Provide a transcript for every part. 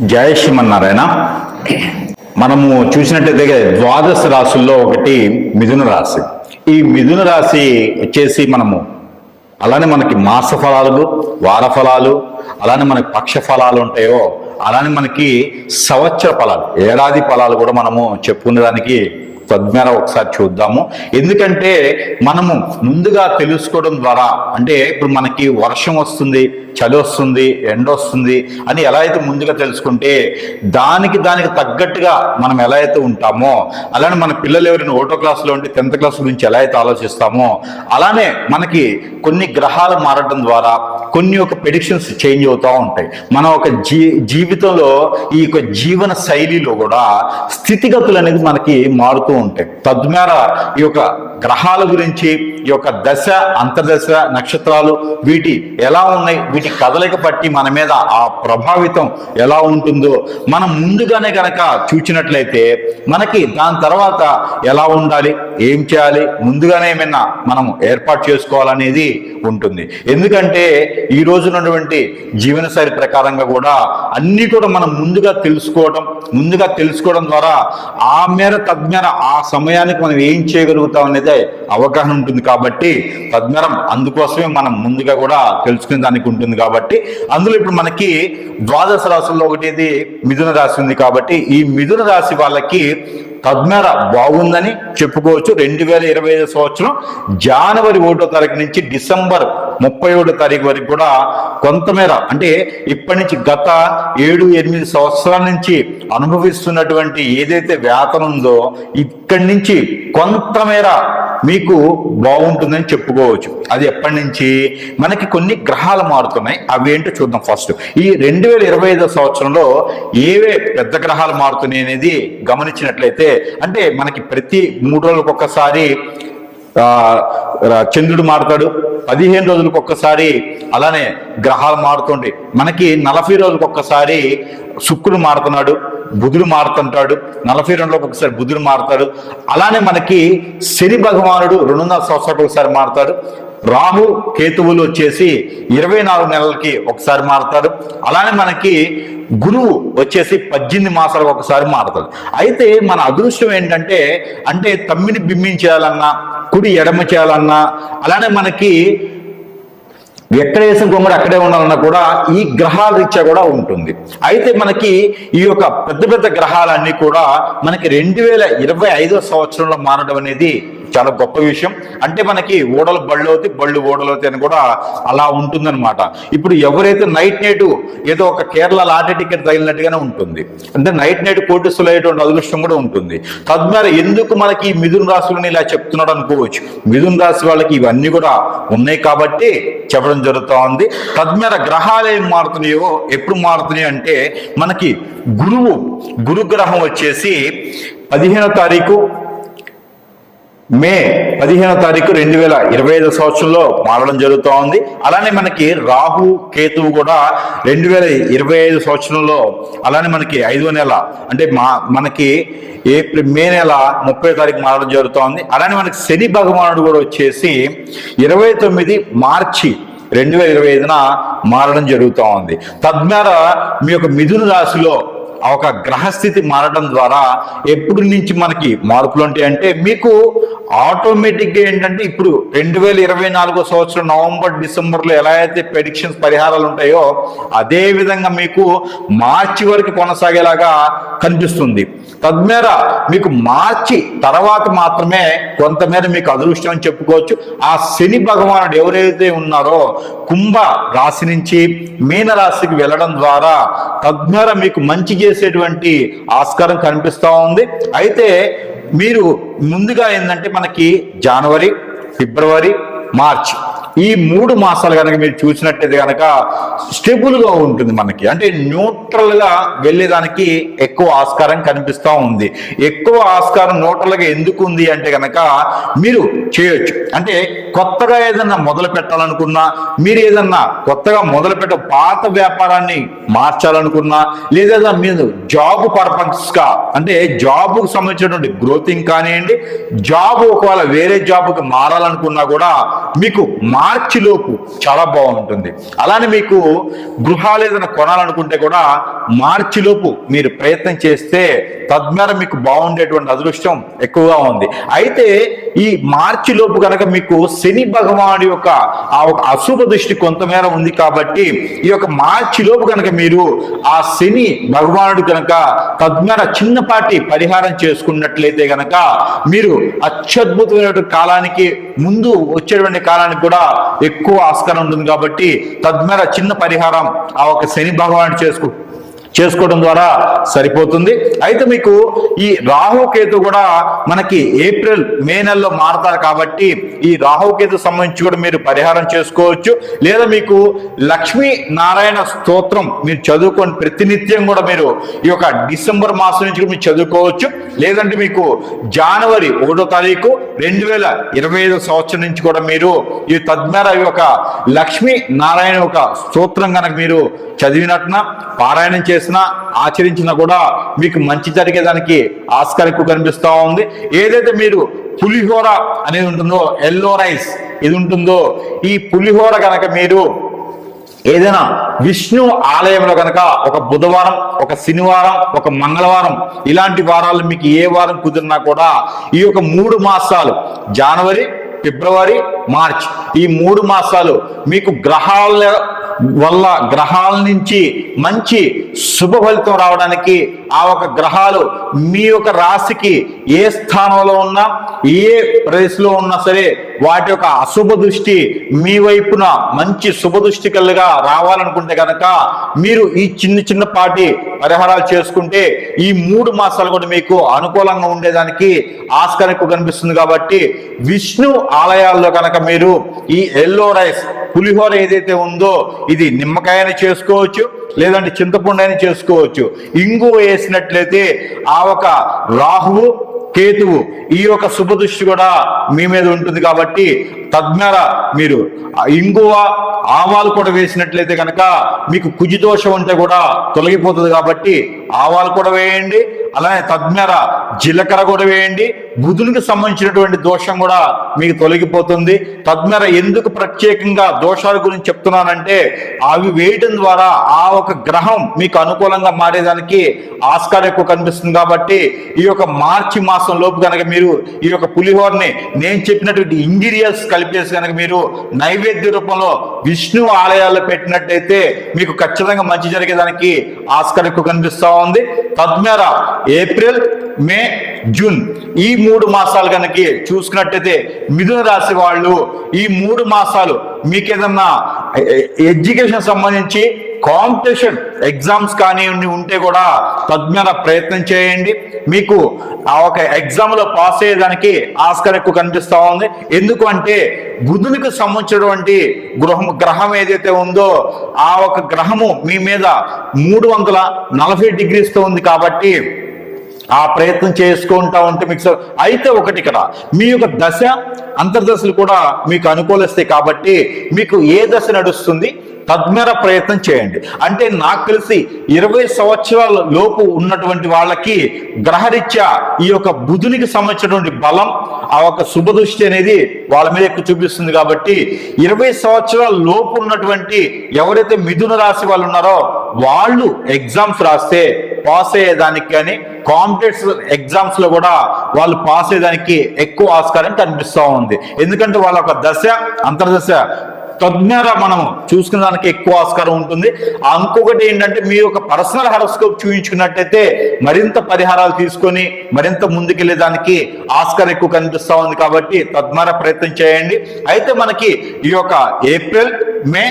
జయ శ్రీమన్నారాయణ. మనము చూసినట్టయితే ద్వాదశ రాశుల్లో ఒకటి మిథున రాశి. ఈ మిథున రాశి వచ్చేసి మనము అలానే మనకి మాస ఫలాలు వార ఫలాలు అలానే మనకి పక్ష ఫలాలు ఉంటాయో అలానే మనకి సంవత్సర ఫలాలు ఏడాది ఫలాలు కూడా మనము చెప్పుకునేదానికి తద్వారా ఒకసారి చూద్దాము. ఎందుకంటే మనము ముందుగా తెలుసుకోవడం ద్వారా అంటే ఇప్పుడు మనకి వర్షం వస్తుంది చలి వస్తుంది ఎండ వస్తుంది అని ఎలా అయితే ముందుగా తెలుసుకుంటే దానికి దానికి తగ్గట్టుగా మనం ఎలా అయితే ఉంటామో అలానే మన పిల్లలు ఎవరైనా ఓటో క్లాసులో ఉంటే టెన్త్ క్లాస్ గురించి ఎలా అయితే ఆలోచిస్తామో అలానే మనకి కొన్ని గ్రహాలు మారడం ద్వారా కొన్ని ఒక ప్రెడిక్షన్స్ చేంజ్ అవుతూ ఉంటాయి. మన ఒక జీ జీవితంలో ఈ యొక్క జీవన శైలిలో కూడా స్థితిగతులు అనేది మనకి మారుతూ ఉంటాయి. తద్వారా ఈ యొక్క గ్రహాల గురించి ఈ యొక్క దశ అంతర్దశ నక్షత్రాలు వీటి ఎలా ఉన్నాయి? వీటి కదలిక పట్టి మన మీద ఆ ప్రభావితం ఎలా ఉంటుందో మనం ముందుగానే గనక చూచినట్లయితే మనకి దాని తర్వాత ఎలా ఉండాలి? ఏం చేయాలి? ముందుగానే ఏమైనా మనం ఏర్పాటు చేసుకోవాలనేది ఉంటుంది. ఎందుకంటే ఈ రోజునటువంటి జీవనశైలి ప్రకారంగా కూడా అన్ని కూడా మనం ముందుగా తెలుసుకోవడం ముందుగా తెలుసుకోవడం ద్వారా ఆ మేర తద్మేర ఆ సమయానికి మనం ఏం చేయగలుగుతాం అనేది అవగాహన ఉంటుంది కాబట్టి కాబట్టి తద్వారం అందుకోసమే మనం ముందుగా కూడా తెలుసుకునే దానికి ఉంటుంది కాబట్టి అందులో ఇప్పుడు మనకి ద్వాదశ రాశుల్లో ఒకటి ఇది మిథున రాశి ఉంది కాబట్టి ఈ మిథున రాశి వాళ్ళకి తద్మేర బాగుందని చెప్పుకోవచ్చు. రెండు వేల ఇరవై ఐదు సంవత్సరం జనవరి ఒకటో తారీఖు నుంచి డిసెంబర్ ముప్పై ఒకటో తారీఖు వరకు కూడా కొంతమేర అంటే ఇప్పటి నుంచి గత ఏడు ఎనిమిది సంవత్సరాల నుంచి అనుభవిస్తున్నటువంటి ఏదైతే వేతనం ఉందో ఇక్కడి నుంచి కొంతమేర మీకు బాగుంటుందని చెప్పుకోవచ్చు. అది ఎప్పటి నుంచి? మనకి కొన్ని గ్రహాలు మారుతున్నాయి. అవి ఏంటో చూద్దాం ఫస్ట్. ఈ రెండు వేల ఇరవై ఐదో సంవత్సరంలో ఏవే పెద్ద గ్రహాలు మారుతున్నాయి అనేది గమనించినట్లయితే అంటే మనకి ప్రతి మూడు రోజులకు ఒక్కసారి చంద్రుడు మారుతాడు. పదిహేను రోజులకు ఒక్కసారి అలానే గ్రహాలు మారుతుండే మనకి నలభై రోజులకు ఒక్కసారి శుక్రుడు మారుతున్నాడు బుధుడు మారుతుంటాడు. నలభై రెండులోకి ఒకసారి బుధుడు మారుతాడు. అలానే మనకి శని భగవానుడు రెండున్నర సంవత్సరాలకు ఒకసారి మారుతాడు. రాహు కేతువులు వచ్చేసి ఇరవై నాలుగు నెలలకి ఒకసారి మారుతాడు. అలానే మనకి గురువు వచ్చేసి పద్దెనిమిది మాసాలకు ఒకసారి మారుతాడు. అయితే మన అదృష్టం ఏంటంటే అంటే తమ్మిని బింబించేయాలన్నా కుడి ఎడమ చేయాలన్నా అలానే మనకి ఎక్కడ వేసిన కొంగడు అక్కడే ఉండాలన్నా కూడా ఈ గ్రహాల రీత్యా కూడా ఉంటుంది. అయితే మనకి ఈ యొక్క పెద్ద పెద్ద గ్రహాలన్నీ కూడా మనకి రెండు వేల ఇరవై ఐదో సంవత్సరంలో మారడం అనేది చాలా గొప్ప విషయం. అంటే మనకి ఓడలు బళ్ళు అవుతాయి బళ్ళు ఓడలు అవుతాయి అని కూడా అలా ఉంటుందన్నమాట. ఇప్పుడు ఎవరైతే నైట్ నైట్ ఏదో ఒక కేరళ లాటరీ టికెట్ తగిలినట్టుగానే ఉంటుంది. అంటే నైట్ నైట్ కోటిస్తులు అయ్యేటువంటి అదృష్టం కూడా ఉంటుంది. తద్వారా ఎందుకు మనకి మిథున్ మిథున రాశులని ఇలా చెప్తున్నాడు అనుకోవచ్చు. మిథున రాశి వాళ్ళకి ఇవన్నీ కూడా ఉన్నాయి కాబట్టి చెప్పడం జరుగుతూ ఉంది. తద్మేర గ్రహాలు ఏం మారుతున్నాయో ఎప్పుడు మారుతున్నాయో అంటే మనకి గురువు గురుగ్రహం వచ్చేసి పదిహేనో తారీఖు మే పదిహేనో తారీఖు రెండు వేల ఇరవై ఐదు సంవత్సరంలో మారడం జరుగుతూ ఉంది. అలానే మనకి రాహు కేతువు కూడా రెండు వేల ఇరవై ఐదు సంవత్సరంలో అలానే మనకి ఐదో నెల అంటే మా మనకి ఏప్రిల్ మే నెల ముప్పై తారీఖు మారడం జరుగుతూ ఉంది. అలానే మనకి శని భగవానుడు కూడా వచ్చేసి ఇరవై తొమ్మిది మార్చి రెండు వేల ఇరవై ఐదున మారడం జరుగుతూ ఉంది. తద్వారా మీ యొక్క మిథున రాశిలో ఆ ఒక గ్రహస్థితి మారడం ద్వారా ఎప్పుడు నుంచి మనకి మార్పులు ఉంటాయి అంటే మీకు ఆటోమేటిక్గా ఏంటంటే ఇప్పుడు రెండు వేల ఇరవై నాలుగో సంవత్సరం నవంబర్ డిసెంబర్లో ఎలా అయితే ప్రెడిక్షన్స్ పరిహారాలు ఉంటాయో అదే విధంగా మీకు మార్చి వరకు కొనసాగేలాగా కనిపిస్తుంది. తద్మేర మీకు మార్చి తర్వాత మాత్రమే కొంతమేర మీకు అదృష్టం అని చెప్పుకోవచ్చు. ఆ శని భగవానుడు ఎవరైతే ఉన్నారో కుంభ రాశి నుంచి మీన రాశికి వెళ్ళడం ద్వారా తద్మేర మీకు మంచి చేసేటువంటి ఆస్కారం కనిపిస్తూ ఉంది. అయితే మీరు ముందుగా ఏంటంటే మనకి జనవరి ఫిబ్రవరి మార్చ్. ఈ మూడు మాసాలు కనుక మీరు చూసినట్టయితే కనుక స్టెబుల్గా ఉంటుంది మనకి. అంటే న్యూట్రల్గా వెళ్ళేదానికి ఎక్కువ ఆస్కారం కనిపిస్తూ ఉంది. ఎక్కువ ఆస్కారం న్యూట్రల్గా ఎందుకు ఉంది అంటే కనుక మీరు చేయొచ్చు. అంటే కొత్తగా ఏదన్నా మొదలు పెట్టాలనుకున్నా మీరు ఏదన్నా కొత్తగా మొదలు పెట్ట పాత వ్యాపారాన్ని మార్చాలనుకున్నా లేదా మీరు జాబ్ పర్పస్గా అంటే జాబ్కు సంబంధించినటువంటి గ్రోతింగ్ కానివ్వండి జాబ్ ఒకవేళ వేరే జాబ్కి మారాలనుకున్నా కూడా మీకు మా లోపు చాలా బాగుంటుంది. అలానే మీకు గృహాలు ఏదైనా కొనాలనుకుంటే కూడా మార్చి లోపు మీరు ప్రయత్నం చేస్తే తద్వారా మీకు బాగుండేటువంటి అదృష్టం ఎక్కువగా ఉంది. అయితే ఈ మార్చి లోపు కనుక మీకు శని భగవానుడి యొక్క ఆ ఒక అశుభ దృష్టి కొంతమేర ఉంది కాబట్టి ఈ యొక్క మార్చి లోపు కనుక మీరు ఆ శని భగవానుడు కనుక తద్మేర చిన్నపాటి పరిహారం చేసుకున్నట్లయితే కనుక మీరు అత్యద్భుతమైనటువంటి కాలానికి ముందు వచ్చేటువంటి కాలానికి కూడా ఎక్కువ ఆస్కారం ఉంటుంది కాబట్టి తద్మేర చిన్న పరిహారం ఆ ఒక శని భగవానుడు చేసుకు చేసుకోవడం ద్వారా సరిపోతుంది. అయితే మీకు ఈ రాహుకేతు కూడా మనకి ఏప్రిల్ మే నెలలో మారతారు కాబట్టి ఈ రాహుకేతు సంబంధించి కూడా మీరు పరిహారం చేసుకోవచ్చు. లేదా మీకు లక్ష్మీ నారాయణ స్తోత్రం మీరు చదువుకొని ప్రతినిత్యం కూడా మీరు ఈ యొక్క డిసెంబర్ మాసం నుంచి కూడా మీరు చదువుకోవచ్చు. లేదంటే మీకు జనవరి ఒకటో తారీఖు రెండు వేల ఇరవై ఐదో సంవత్సరం నుంచి కూడా మీరు ఈ తద్మేర ఈ యొక్క లక్ష్మీ నారాయణ యొక్క స్తోత్రం కనుక మీరు చదివినట్టున పారాయణం చేసి చేసినా ఆచరించినా కూడా మీకు మంచి జరిగేదానికి ఆస్కారం ఎక్కువ కనిపిస్తూ ఉంది. ఏదైతే మీరు పులిహోర అనేది ఉంటుందో ఎల్లో రైస్ ఇది ఉంటుందో ఈ పులిహోర కనుక మీరు ఏదైనా విష్ణు ఆలయంలో కనుక ఒక బుధవారం ఒక శనివారం ఒక మంగళవారం ఇలాంటి వారాలు మీకు ఏ వారం కుదిరినా కూడా ఈ యొక్క మూడు మాసాలు జనవరి ఫిబ్రవరి మార్చ్ ఈ మూడు మాసాలు మీకు గ్రహాల వల్ల గ్రహాల నుంచి మంచి శుభ ఫలితం రావడానికి ఆ ఒక గ్రహాలు మీ యొక్క రాశికి ఏ స్థానంలో ఉన్నా ఏ ప్లేస్లో ఉన్నా సరే వాటి యొక్క అశుభ దృష్టి మీ వైపున మంచి శుభ దృష్టి కలుగా రావాలనుకుంటే కనుక మీరు ఈ చిన్న చిన్నపాటి పరిహారాలు చేసుకుంటే ఈ మూడు మాసాలు కూడా మీకు అనుకూలంగా ఉండేదానికి ఆస్కారం ఎక్కువ కనిపిస్తుంది కాబట్టి విష్ణు ఆలయాల్లో కనుక మీరు ఈ ఎల్లో రైస్ పులిహోర ఏదైతే ఉందో ఇది నిమ్మకాయని చేసుకోవచ్చు లేదంటే చింతపండు అయినా చేసుకోవచ్చు. ఇంగు వేసినట్లయితే ఆ ఒక రాహువు కేతువు ఈ యొక్క శుభదృష్టి కూడా మీ మీద ఉంటుంది కాబట్టి తద్మేర మీరు. ఆ ఇంగువ ఆవాలు కూడా వేసినట్లయితే కనుక మీకు కుజి దోషం ఉంటే కూడా తొలగిపోతుంది కాబట్టి ఆవాలు కూడా వేయండి అలానే తద్మేర జీలకర్ర కూడా వేయండి. బుధునికి సంబంధించినటువంటి దోషం కూడా మీకు తొలగిపోతుంది. తద్మేర ఎందుకు ప్రత్యేకంగా దోషాల గురించి చెప్తున్నానంటే అవి వేయడం ద్వారా ఆ ఒక గ్రహం మీకు అనుకూలంగా మారేదానికి ఆస్కారం ఎక్కువ కనిపిస్తుంది కాబట్టి ఈ యొక్క మార్చి మాసం లోపు కనుక మీరు ఈ యొక్క పులిహోరని నేను చెప్పినటువంటి ఇంగ్రీడియంట్స్ కలిపేసి కనుక మీరు నైవేద్య రూపంలో విష్ణు ఆలయాల్లో పెట్టినట్టయితే మీకు ఖచ్చితంగా మంచి జరిగేదానికి ఆస్కారం ఎక్కువ కనిపిస్తూ ఉంది. తద్మేర ఏప్రిల్ మే జూన్. ఈ మూడు మాసాలు కనుక చూసుకున్నట్టయితే మిథున రాశి వాళ్ళు ఈ మూడు మాసాలు మీకు ఏదన్నా ఎడ్యుకేషన్ సంబంధించి కాంపిటీషన్ ఎగ్జామ్స్ కానివ్వండి ఉంటే కూడా తద్మేర ప్రయత్నం చేయండి. మీకు ఆ ఒక ఎగ్జామ్లో పాస్ అయ్యేదానికి ఆస్కారం ఎక్కువ కనిపిస్తూ ఉంది. ఎందుకు అంటే బుధునికి సంబంధించినటువంటి గృహం గ్రహం ఏదైతే ఉందో ఆ ఒక గ్రహము మీ మీద మూడు వందల నలభై డిగ్రీస్తో ఉంది కాబట్టి ఆ ప్రయత్నం చేసుకుంటా ఉంటే మీకు అయితే ఒకటి ఇక్కడ. మీ యొక్క దశ అంతర్దశలు కూడా మీకు అనుకూలిస్తాయి కాబట్టి మీకు ఏ దశ నడుస్తుంది? తద్మేర ప్రయత్నం చేయండి. అంటే నాకు తెలిసి ఇరవై సంవత్సరాల లోపు ఉన్నటువంటి వాళ్ళకి గ్రహరీత్యా ఈ యొక్క బుధునికి సంబంధించినటువంటి బలం ఆ యొక్క శుభదృష్టి అనేది వాళ్ళ మీద ఎక్కువ చూపిస్తుంది కాబట్టి ఇరవై సంవత్సరాల లోపు ఉన్నటువంటి ఎవరైతే మిథున రాశి వాళ్ళు ఉన్నారో వాళ్ళు ఎగ్జామ్స్ రాస్తే పాస్ అయ్యేదానికి కానీ కాంపిటేటివ్ ఎగ్జామ్స్లో కూడా వాళ్ళు పాస్ అయ్యేదానికి ఎక్కువ ఆస్కారం కనిపిస్తూ ఉంది. ఎందుకంటే వాళ్ళ ఒక దశ అంతర్దశ తజ్ఞర మనం చూసుకున్న దానికి ఎక్కువ ఆస్కారం ఉంటుంది. ఆ ఇంకొకటి ఏంటంటే మీ యొక్క పర్సనల్ హరస్కోప్ చూపించుకున్నట్టయితే మరింత పరిహారాలు తీసుకొని మరింత ముందుకెళ్ళేదానికి ఆస్కారం ఎక్కువ కనిపిస్తూ ఉంది కాబట్టి తద్వారా ప్రయత్నం చేయండి. అయితే మనకి ఈ యొక్క ఏప్రిల్ మే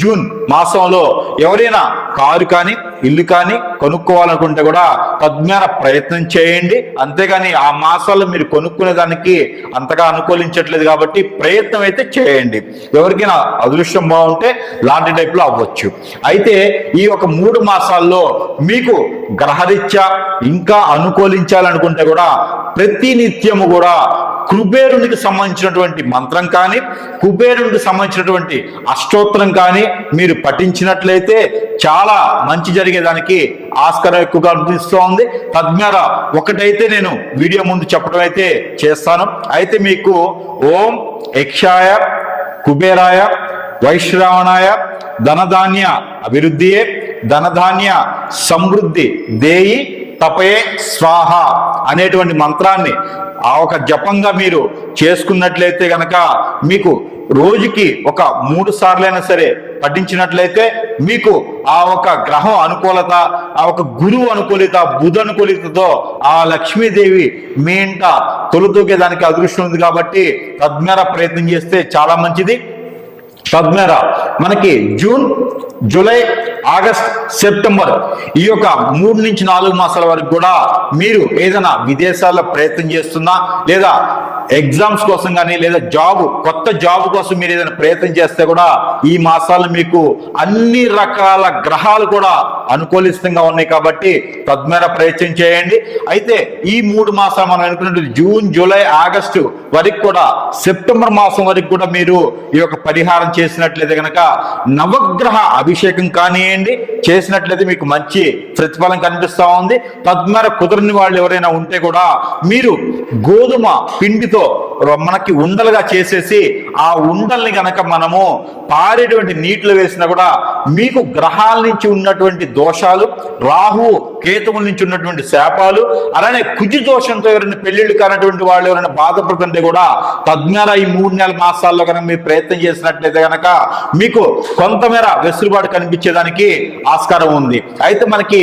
జూన్ మాసంలో ఎవరైనా కారు కానీ ఇల్లు కానీ కొనుక్కోవాలనుకుంటే కూడా తద్మేర ప్రయత్నం చేయండి. అంతేగాని ఆ మాసాల్లో మీరు కొనుక్కునే దానికి అంతగా అనుకూలించట్లేదు కాబట్టి ప్రయత్నం అయితే చేయండి. ఎవరికైనా అదృష్టం బాగుంటే లాంటి టైప్లో అవ్వచ్చు. అయితే ఈ ఒక మూడు మాసాల్లో మీకు గ్రహరీత్యా ఇంకా అనుకూలించాలనుకుంటే కూడా ప్రతి నిత్యము కూడా కుబేరునికి సంబంధించినటువంటి మంత్రం కానీ కుబేరునికి సంబంధించినటువంటి అష్టోత్తరం కానీ మీరు పఠించినట్లయితే చాలా మంచి జరిగేదానికి ఆస్కారం ఎక్కువగా అనిపిస్తోంది. తద్మేర ఒకటైతే నేను వీడియో ముందు చెప్పడం అయితే చేస్తాను. అయితే మీకు ఓం యక్షాయ కుబేరాయ వైశ్రావణాయ ధనధాన్య అభివృద్ధియే ధనధాన్య సమృద్ధి దేయి తపయే స్వాహ అనేటువంటి మంత్రాన్ని ఆ ఒక జపంగా మీరు చేసుకున్నట్లయితే గనక మీకు రోజుకి ఒక మూడు సార్లైనా సరే పఠించినట్లయితే మీకు ఆ ఒక గ్రహం అనుకూలత ఆ ఒక గురువు అనుకూలిత బుధ అనుకూలితతో ఆ లక్ష్మీదేవి మీ ఇంట తొలుతూగేదానికి అదృష్టం ఉంది కాబట్టి తద్మేర ప్రయత్నం చేస్తే చాలా మంచిది. తద్మేర మనకి జూన్ జూలై ఆగస్ట్ సెప్టెంబర్ ఈ యొక్క మూడు నుంచి నాలుగు మాసాల వరకు కూడా మీరు ఏదైనా విదేశాల్లో ప్రయత్నం చేస్తున్నా లేదా ఎగ్జామ్స్ కోసం కానీ లేదా జాబ్ కొత్త జాబ్ కోసం మీరు ఏదైనా ప్రయత్నం చేస్తే కూడా ఈ మాసాలు మీకు అన్ని రకాల గ్రహాలు కూడా అనుకూలిస్తంగా ఉన్నాయి కాబట్టి తద్మేర ప్రయత్నం చేయండి. అయితే ఈ మూడు మాసాలు మనం అనుకున్నట్టు జూన్ జూలై ఆగస్టు వరకు కూడా సెప్టెంబర్ మాసం వరకు కూడా మీరు ఈ యొక్క పరిహారం చేసినట్లయితే కనుక నవగ్రహ అభిషేకం కానివ్వండి చేసినట్లయితే మీకు మంచి ప్రతిఫలం కనిపిస్తూ ఉంది. తద్మేర కుదరని వాళ్ళు ఎవరైనా ఉంటే కూడా మీరు గోధుమ పిండితో మనకి ఉండలుగా చేసేసి ఆ ఉండల్ని గనక మనము పారేటువంటి నీటిలో వేసినా కూడా మీకు గ్రహాల నుంచి ఉన్నటువంటి దోషాలు రాహు కేతువుల నుంచి ఉన్నటువంటి శాపాలు అలానే కుజి దోషంతో ఎవరైనా పెళ్ళిళ్ళు కానటువంటి వాళ్ళు ఎవరైనా బాధపడుతుంటే కూడా తద్మేర ఈ మూడు నెలల మాసాల్లో కనుక మీరు ప్రయత్నం చేసినట్లయితే కనుక మీకు కొంతమేర వెసులుబాటు కనిపించేదానికి ఆస్కారం ఉంది. అయితే మనకి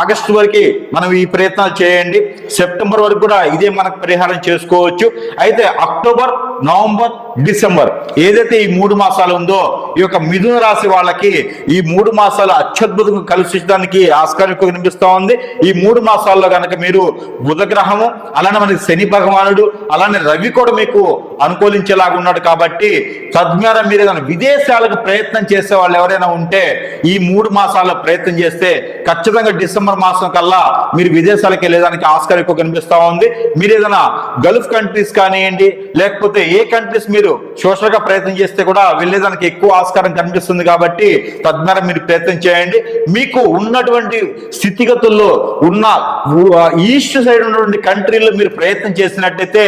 ఆగస్టు వరకు మనం ఈ ప్రయత్నాలు చేయండి. సెప్టెంబర్ వరకు కూడా ఇదే మనకు పరిహారం చేసుకోవచ్చు. అయితే అక్టోబర్ నవంబర్ డిసెంబర్. ఏదైతే ఈ మూడు మాసాలు ఉందో ఈ యొక్క మిథున రాశి వాళ్ళకి ఈ మూడు మాసాలు అత్యద్భుతంగా కలిసించడానికి ఆస్కారం ఎక్కువ కనిపిస్తా ఉంది. ఈ మూడు మాసాల్లో కనుక మీరు బుధగ్రహము అలానే మనకి శని భగవానుడు అలానే రవి కూడా మీకు అనుకూలించేలాగా ఉన్నాడు కాబట్టి తద్వారా మీరు ఏదైనా విదేశాలకు ప్రయత్నం చేసే వాళ్ళు ఎవరైనా ఉంటే ఈ మూడు మాసాల్లో ప్రయత్నం చేస్తే ఖచ్చితంగా డిసెంబర్ మాసం కల్లా మీరు విదేశాలకు వెళ్ళేదానికి ఆస్కారం ఎక్కువ కనిపిస్తా ఉంది. మీరు ఏదైనా గల్ఫ్ కంట్రీస్ కానివ్వండి లేకపోతే ఏ కంట్రీస్ మీరు మీరు సోషల్గా ప్రయత్నం చేస్తే కూడా వెళ్ళేదానికి ఎక్కువ ఆస్కారం కనిపిస్తుంది కాబట్టి తద్వారా మీరు ప్రయత్నం చేయండి. మీకు ఉన్నటువంటి స్థితిగతుల్లో ఉన్న ఈస్ట్ సైడ్ ఉన్నటువంటి కంట్రీలో మీరు ప్రయత్నం చేసినట్టయితే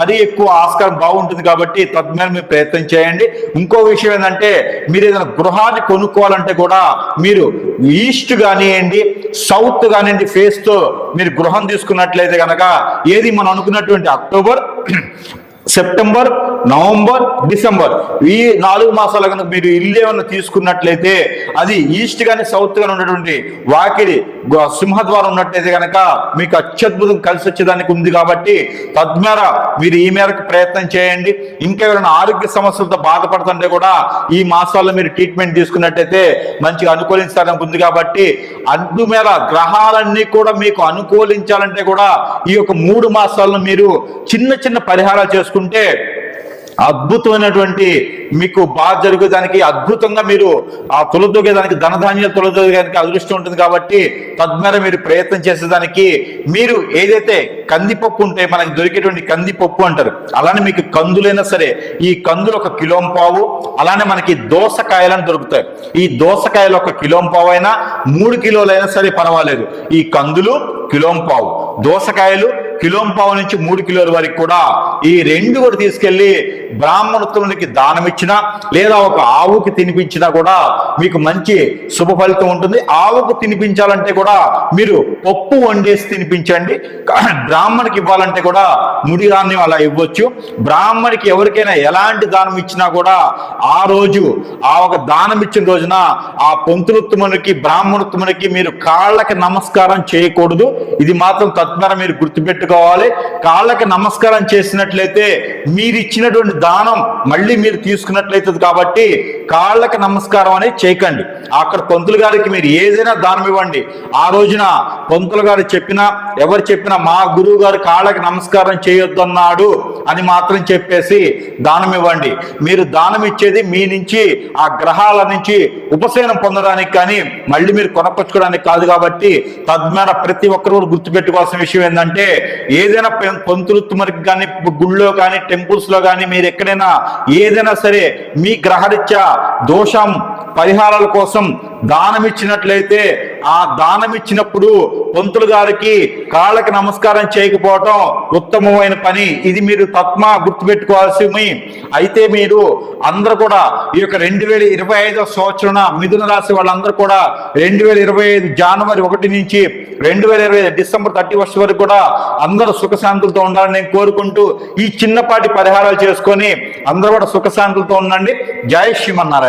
మరీ ఎక్కువ ఆస్కారం బాగుంటుంది కాబట్టి తద్వారా మీరు ప్రయత్నం చేయండి. ఇంకో విషయం ఏంటంటే మీరు ఏదైనా గృహాన్ని కొనుక్కోవాలంటే కూడా మీరు ఈస్ట్ కానివ్వండి సౌత్ కానివ్వండి ఫేస్తో మీరు గృహం తీసుకున్నట్లయితే కనుక ఏది మనం అనుకున్నటువంటి అక్టోబర్ సెప్టెంబర్ నవంబర్ డిసెంబర్. ఈ నాలుగు మాసాల కనుక మీరు ఇల్లు ఏమన్నా తీసుకున్నట్లయితే అది ఈస్ట్ కానీ సౌత్ కానీ ఉన్నటువంటి వాకిడి గ- సింహద్వారం ఉన్నట్లయితే కనుక మీకు అత్యద్భుతం కలిసి వచ్చేదానికి ఉంది కాబట్టి తద్మేర మీరు ఈ మేరకు ప్రయత్నం చేయండి. ఇంకా ఎవరైనా ఆరోగ్య సమస్యలతో బాధపడుతుంటే కూడా ఈ మాసాల్లో మీరు ట్రీట్మెంట్ తీసుకున్నట్టయితే మంచిగా అనుకూలించడానికి ఉంది కాబట్టి అందుమేర గ్రహాలన్నీ కూడా మీకు అనుకూలించాలంటే కూడా ఈ యొక్క మూడు మాసాల్లో మీరు చిన్న చిన్న పరిహారాలు చేసుకుంటే అద్భుతమైనటువంటి మీకు బాగా జరుగుదానికి అద్భుతంగా మీరు ఆ తొలదొగేదానికి ధనధాన్యాలు తొలదొగేదానికి అదృష్టం ఉంటుంది కాబట్టి తద్మేర మీరు ప్రయత్నం చేసేదానికి మీరు ఏదైతే కందిపప్పు ఉంటే మనకి దొరికేటువంటి కందిపప్పు అంటారు అలానే మీకు కందులైనా సరే ఈ కందులు ఒక కిలోం పావు అలానే మనకి దోసకాయలను దొరుకుతాయి. ఈ దోసకాయలు ఒక కిలోం పావు అయినా మూడు కిలోలైనా సరే పర్వాలేదు. ఈ కందులు కిలోం పావు దోసకాయలు కిలోం పావు నుంచి మూడు కిలోల వరకు కూడా ఈ రెండు కూడా తీసుకెళ్ళి బ్రాహ్మణత్వానికి దానం ఇచ్చినా లేదా ఒక ఆవుకి తినిపించినా కూడా మీకు మంచి శుభ ఫలితం ఉంటుంది. ఆవుకు తినిపించాలంటే కూడా మీరు పప్పు వండేసి తినిపించండి. బ్రాహ్మణికి ఇవ్వాలంటే కూడా ముడి అలా ఇవ్వచ్చు. బ్రాహ్మణికి ఎవరికైనా ఎలాంటి దానం ఇచ్చినా కూడా ఆ రోజు ఆ ఒక దానం ఇచ్చిన రోజున ఆ పొంతులుత్తమునికి బ్రాహ్మణోత్తమునికి మీరు కాళ్ళకి నమస్కారం చేయకూడదు. ఇది మాత్రం తద్వారా మీరు గుర్తుపెట్టుకోవాలి. కాళ్ళకి నమస్కారం చేసినట్లయితే మీరు ఇచ్చినటువంటి దానం మళ్ళీ మీరు తీసుకున్నట్లయితుంది కాబట్టి కాళ్ళకి నమస్కారం అనేది చేయకండి. అక్కడ పంతులు గారికి మీరు ఏదైనా దానం ఇవ్వండి. ఆ రోజున పంతులు గారు చెప్పినా ఎవరు చెప్పినా మా గురువు గారు కాళ్ళకి నమస్కారం చేయొద్దన్నాడు అని మాత్రం చెప్పేసి దానం ఇవ్వండి. మీరు దానం ఇచ్చేది మీ నుంచి ఆ గ్రహాల నుంచి ఉపశమనం పొందడానికి కానీ మళ్ళీ మీరు కొనపరచుకోవడానికి కాదు కాబట్టి తద్మేర ప్రతి ఒక్కరు కూడా గుర్తుపెట్టుకోవాల్సిన విషయం ఏంటంటే ఏదైనా పంతులు తుమరికి కానీ గుళ్ళో కానీ టెంపుల్స్లో కానీ మీరు ఎక్కడైనా ఏదైనా సరే సరే మీ గ్రహరీత్యా దోషం పరిహారాల కోసం దానం ఇచ్చినట్లయితే ఆ దానం ఇచ్చినప్పుడు పంతులు గారికి కాళ్ళకి నమస్కారం చేయకపోవటం ఉత్తమమైన పని. ఇది మీరు తత్మా గుర్తుపెట్టుకోవాల్సి అయితే మీరు అందరూ కూడా ఈ యొక్క రెండు వేల ఇరవై ఐదో సంవత్సరం మిథున రాశి వాళ్ళందరూ కూడా రెండు వేల ఇరవై ఐదు జనవరి ఒకటి నుంచి రెండు వేల ఇరవై డిసెంబర్ థర్టీ ఫస్ట్ వరకు కూడా అందరూ సుఖశాంతులతో ఉండాలని నేను కోరుకుంటూ ఈ చిన్నపాటి పరిహారాలు చేసుకొని అందరూ కూడా సుఖశాంతులతో ఉండండి. జై శ్రీమన్నారాయణ.